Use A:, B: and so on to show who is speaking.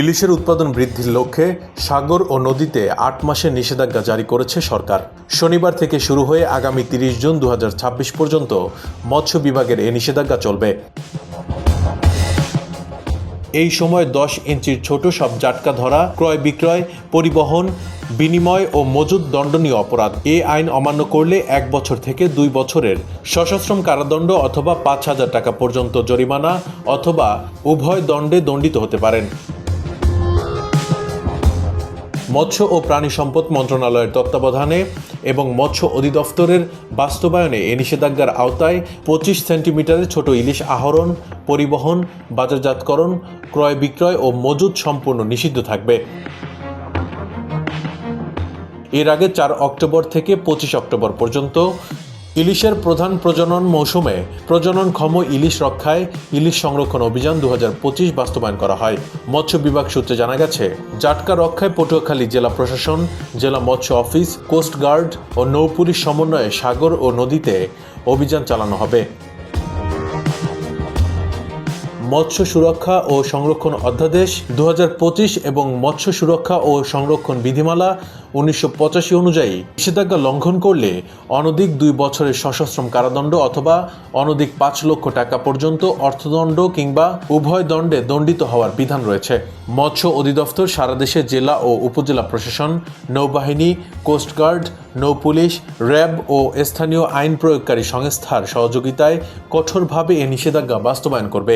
A: ইলিশের উৎপাদন বৃদ্ধির লক্ষ্যে সাগর ও নদীতে আট মাসের নিষেধাজ্ঞা জারি করেছে সরকার। শনিবার থেকে শুরু হয়ে আগামী তিরিশ জুন দু হাজার ছাব্বিশ পর্যন্ত মৎস্য বিভাগের এ নিষেধাজ্ঞা চলবে। এই সময় দশ ইঞ্চির ছোট সব জাটকা ধরা, ক্রয় বিক্রয়, পরিবহন, বিনিময় ও মজুদ দণ্ডনীয় অপরাধ। এ আইন অমান্য করলে এক বছর থেকে দুই বছরের সশস্ত্রম কারাদণ্ড অথবা পাঁচ হাজার টাকা পর্যন্ত জরিমানা অথবা উভয় দণ্ডে দণ্ডিত হতে পারেন। মৎস্য ও প্রাণী সম্পদ মন্ত্রণালয়ের তত্ত্বাবধানে এবং মৎস্য অধিদপ্তরের বাস্তবায়নে এ নিষেধাজ্ঞার আওতায় পঁচিশ সেন্টিমিটারের ছোট ইলিশ আহরণ, পরিবহন, বাজারজাতকরণ, ক্রয় বিক্রয় ও মজুদ সম্পূর্ণ নিষিদ্ধ থাকবে। এর আগে চার অক্টোবর থেকে পঁচিশ অক্টোবর পর্যন্ত ইলিশের প্রধান প্রজনন মৌসুমে প্রজননক্ষম ইলিশ রক্ষায় ইলিশ সংরক্ষণ অভিযান দু পঁচিশ বাস্তবায়ন করা হয়। মৎস্য বিভাগ সূত্রে জানা গেছে, জাটকা রক্ষায় পটুয়াখালী জেলা প্রশাসন, জেলা মৎস্য অফিস কোস্টগার্ড ও নৌপুলিশ সমন্বয়ে সাগর ও নদীতে অভিযান চালানো হবে। মৎস্য সুরক্ষা ও সংরক্ষণ অধ্যাদেশ দু হাজার পঁচিশ এবং মৎস্য সুরক্ষা ও সংরক্ষণ বিধিমালা উনিশশো পঁচাশি অনুযায়ী নিষেধাজ্ঞা লঙ্ঘন করলে অনধিক দুই বছরের সশস্ত্রম কারাদণ্ড অথবা অনধিক পাঁচ লক্ষ টাকা পর্যন্ত অর্থদণ্ড কিংবা উভয় দণ্ডে দণ্ডিত হওয়ার বিধান রয়েছে। মৎস্য অধিদপ্তর সারা দেশে জেলা ও উপজেলা প্রশাসন, নৌবাহিনী কোস্টগার্ড নৌপুলিশ, র্যাব ও স্থানীয় আইন প্রয়োগকারী সংস্থার সহযোগিতায় কঠোরভাবে এ নিষেধাজ্ঞা বাস্তবায়ন করবে।